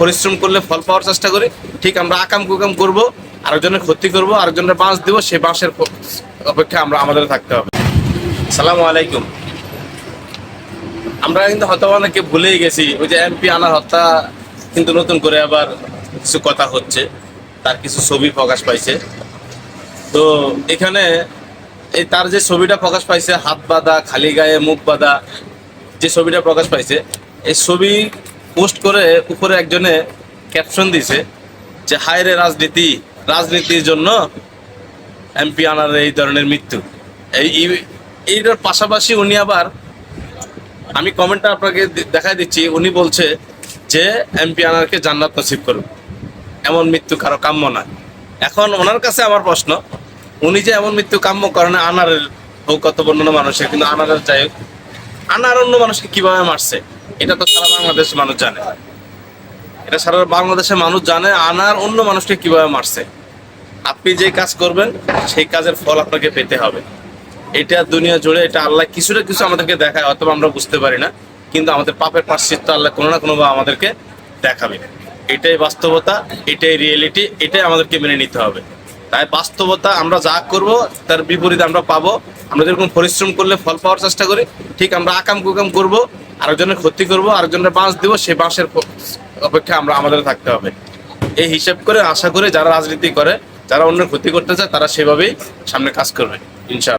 পরিশ্রম করলে ফল পাওয়ার চেষ্টা করি। ঠিক আমরা আকাম কুকাম করব, আরেকজনের ক্ষতি করব, আরেকজনের বাঁশ দিব সেই বাঁশের অপেক্ষা আমরা আমাদের থাকতে হবে। সালাম আলাইকুম। আমরা কিন্তু হয়তো অনেকে ভুলেই গেছি, ওই যে এমপি আনার হত্যা কিন্তু নতুন করে আবার কিছু কথা হচ্ছে, তার কিছু ছবি প্রকাশ পাইছে। তো এখানে এই তার যে ছবিটা প্রকাশ পাইছে, হাত বাঁধা, খালি গায়ে মুখ বাঁধা, যে ছবিটা প্রকাশ পাইছে, এই ছবি পোস্ট করে উপরে একজনে ক্যাপশন দিছে যে হায়রে রাজনীতি, রাজনীতির জন্য এমপি আনার এই ধরনের মৃত্যু। এই, এই- এইটার পাশাপাশি উনি আবার, আমি কমেন্টটা আপনাকে দেখাই দিচ্ছি, উনি বলছে যে এমপি আনারকে জান্নাত নসিব করুন এমন মৃত্যু কারও কাম্য না এখন ওনার কাছে আমার প্রশ্ন, উনি যে এমন মৃত্যু কাম্য করেন আনারের হোক কত বর্ণনা মানুষের, কিন্তু আনারের যাই হোক, আনার অন্য মানুষকে কীভাবে মারছে? এটা তো সারা বাংলাদেশের মানুষ জানে। এটা সারা বাংলাদেশের মানুষ জানে, আনার অন্য মানুষকে কীভাবে মারছে। আপনি যে কাজ করবেন, সেই কাজের ফল আপনাকে পেতে হবে। এটা দুনিয়া জুড়ে, এটা আল্লাহ কিছুটা কিছু আমাদেরকে দেখায় অথবা আমরা বুঝতে পারি না, কিন্তু আমাদের পাপের পাশ্চিত্য আল্লাহ কোনো না কোনো আমাদেরকে দেখাবে। এটাই বাস্তবতা, এটাই রিয়েলিটি এটাই আমাদেরকে মেনে নিতে হবে। তাই বাস্তবতা আমরা যা করব, তার বিপরীত আমরা পাবো। আমরা যেরকম পরিশ্রম করলে ফল পাওয়ার চেষ্টা করি, ঠিক আমরা আকাম কুকাম করব, আরেকজনের ক্ষতি করব, আরেকজনের বাঁশ দিব সেই বাঁশের অপেক্ষা আমরা আমাদের থাকতে হবে। এই হিসাব করে আশা করে যারা রাজনীতি করে, যারা অন্যের ক্ষতি করতে চায়, তারা সেভাবেই সামনে কাজ করবে, ইনশাআল্লাহ।